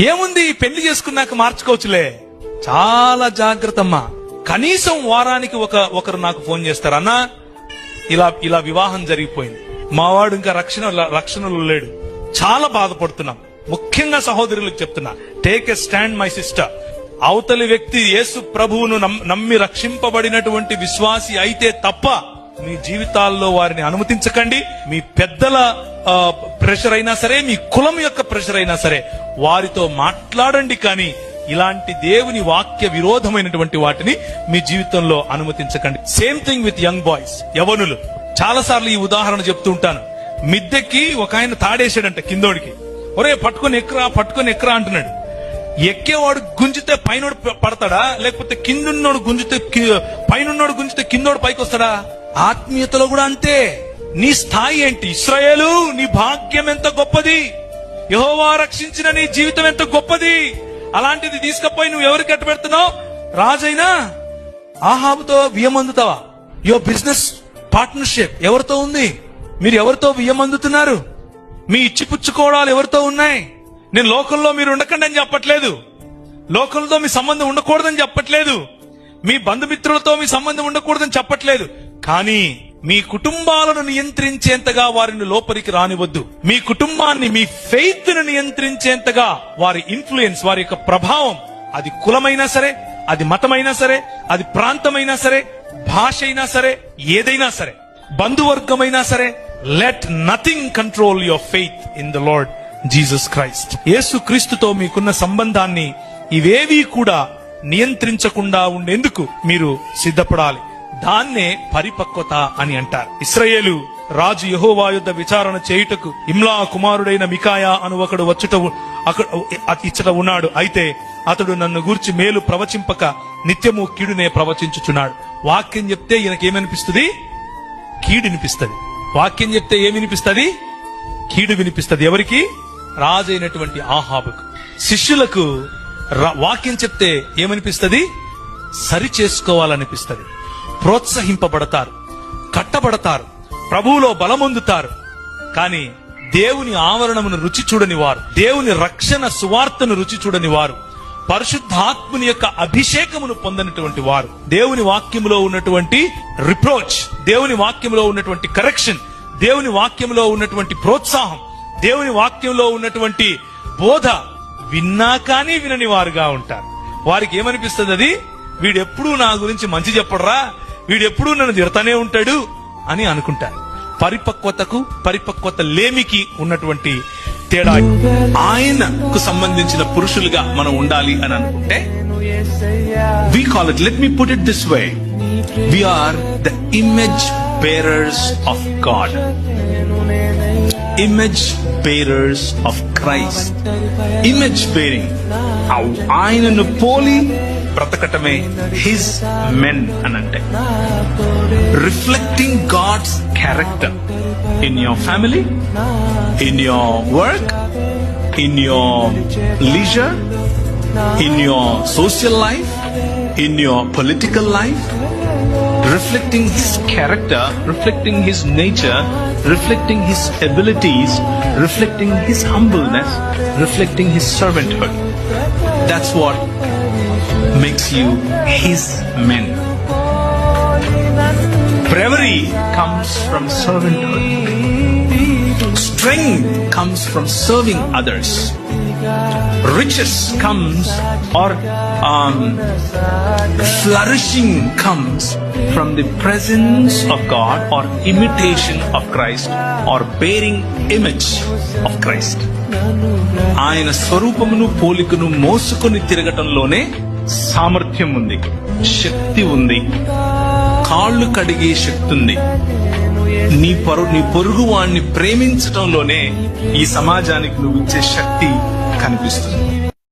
ఏముంది పెళ్ళి చేసుకున్నాక మార్చుకోవచ్చులే. చాలా జాగ్రత్త అమ్మా కనీసం వారానికి ఒక ఒకరు నాకు ఫోన్ చేస్తారు. అన్నా ఇలా ఇలా వివాహం జరిగిపోయింది. మావాడు ఇంకా రక్షణ రక్షణలో లేడు. చాలా బాధపడుతున్నాం. ముఖ్యంగా సహోదరులకు చెప్తున్నా. Take a stand my sister అవతలి వ్యక్తి యేసు ప్రభువును నమ్- నమ్మి రక్షింపబడినటువంటి విశ్వాసి అయితే తప్ప మీ జీవితాల్లో వారిని అనుమతించకండి. మీ పెద్దల ప్రెషర్ అయినా సరే మీ కులం యొక్క ప్రెషర్ అయినా సరే. వారితో మాట్లాడండి కానీ ఇలాంటి దేవుని వాక్య విరోధమైనటువంటి వాటిని మీ జీవితంలో అనుమతించకండి. Same thing with young boys యవనులు. చాలా సార్లు ఈ ఉదాహరణ చెప్తూ ఉంటాను. మిద్దెక్కి ఒక ఆయన తాడేసాడంట కిందోడికి. ఒరే పట్టుకొని ఎక్కరా పట్టుకొని ఎక్కరా అంటున్నాడు. ఎక్కేవాడు గుంజితే పైనోడు పడతాడా? లేకపోతే కిందున్నోడు గుంజితే కి- పైనున్నోడు గుంజితే కిందోడు పైకి వస్తాడా ఆత్మీయతలో కూడా అంతే. నీ స్థాయి ఏంటి? ఇస్రాయేలు నీ భాగ్యం ఎంత గొప్పది? యహోవా రక్షించిన నీ జీవితం ఎంత గొప్పది? అలాంటిది తీసుకపోయి నువ్వు ఎవరికి కట్టు పెడుతున్నావు రాజైనా? ఆహాబుతో వియమందుతావా యువర్ బిజినెస్ పార్ట్నర్షిప్ ఎవరితో ఉంది? మీరు ఎవరితో వియమందుతున్నారు మీ ఇచ్చిపుచ్చుకోవడాలు ఎవరితో ఉన్నాయి? నేను లోకంలో మీరు ఉండకండి అని చెప్పట్లేదు. లోకంతో మీ సంబంధం ఉండకూడదని చెప్పట్లేదు. మీ బంధుమిత్రులతో మీ సంబంధం ఉండకూడదని చెప్పట్లేదు. కానీ మీ కుటుంబాలను నియంత్రించేంతగా వారిని లోపలికి రానివద్దు. మీ కుటుంబాన్ని మీ ఫెయిత్ను నియంత్రించేంతగా వారి ఇన్ఫ్లుయెన్స్ వారి యొక్క ప్రభావం అది కులమైనా సరే అది మతమైనా సరే అది ప్రాంతమైనా సరే భాష అయినా సరే ఏదైనా సరే బంధువర్గమైనా సరే let nothing control your faith in the Lord Jesus Christ Yesu క్రీస్తుతో మీకున్న సంబంధాన్ని ఇవేవీ కూడా నియంత్రించకుండా ఉండేందుకు మీరు సిద్ధపడాలి. దాన్నే పరిపక్వత అని అంటారు. ఇస్రయేలు రాజు యహోవా యుద్ధ విచారణ చేయుటకు ఇమ్లా కుమారుడైన మికాయా అను ఒకడు వచ్చుట అక్కడ ఇచ్చట ఉన్నాడు. అయితే అతడు నన్ను గూర్చి మేలు ప్రవచింపక నిత్యము కీడునే ప్రవచించుచున్నాడు. వాక్యం చెప్తే ఈయనకేమనిపిస్తుంది? కీడు వినిపిస్తుంది వాక్యం చెప్తే ఏమి వినిపిస్తుంది కీడు వినిపిస్తుంది. ఎవరికి? రాజైనటువంటి ఆహాబుకు శిష్యులకు ర- వాక్యం చెప్తే ఏమనిపిస్తుంది? సరి చేసుకోవాలనిపిస్తుంది ప్రోత్సహింపబడతారు కట్టబడతారు ప్రభువులో బలమొందుతారు. కానీ దేవుని ఆవరణమును రుచి చూడని వారు దేవుని రక్షణ సువార్తను రుచి చూడని వారు పరిశుద్ధాత్ముని యొక్క అభిషేకమును పొందినటువంటి వారు. దేవుని వాక్యములో ఉన్నటువంటి రిప్రోచ్ దేవుని వాక్యంలో ఉన్నటువంటి కరెక్షన్ దేవుని వాక్యములో ఉన్నటువంటి ప్రోత్సాహం దేవుని వాక్యంలో ఉన్నటువంటి బోధ విన్నా కానీ వినని వారుగా ఉంటారు. వారికి ఏమనిపిస్తుంది అది? వీడెప్పుడూ నా గురించి మంచి చెప్పడరా? వీడెప్పుడూ నన్ను తిడతానే ఉంటాడు అని అనుకుంటారు. పరిపక్వతకు పరిపక్వత లేమికి ఉన్నటువంటి తేడా ఆయనకు సంబంధించిన పురుషులుగా మనం ఉండాలి అని అనుకుంటే we call it let me put it this way we are the image bearers of God image bearers of Christ image bearing ఆయనను పోలి బ్రతకటమే హిజ్ మెన్ అని అంటే reflecting God's character in your family in your work in your leisure in your social life, in your political life, reflecting his character, reflecting his nature, reflecting his abilities, reflecting his humbleness, reflecting his servanthood. That's what makes you his men. Bravery comes from servanthood. Strength comes from serving others riches comes or um, flourishing comes from the presence of God or imitation of Christ or bearing image of Christ. ఆయన స్వరూపమును పోలికను మోసుకొని తిరగటంలోనే సామర్థ్యం ఉంది శక్తి ఉంది కాళ్ళు కడిగే శక్తి ఉంది. నీ పరు నీ పొరుగు వాణ్ణి ప్రేమించటంలోనే ఈ సమాజానికి నువ్వు ఇచ్చే శక్తి కనిపిస్తుంది.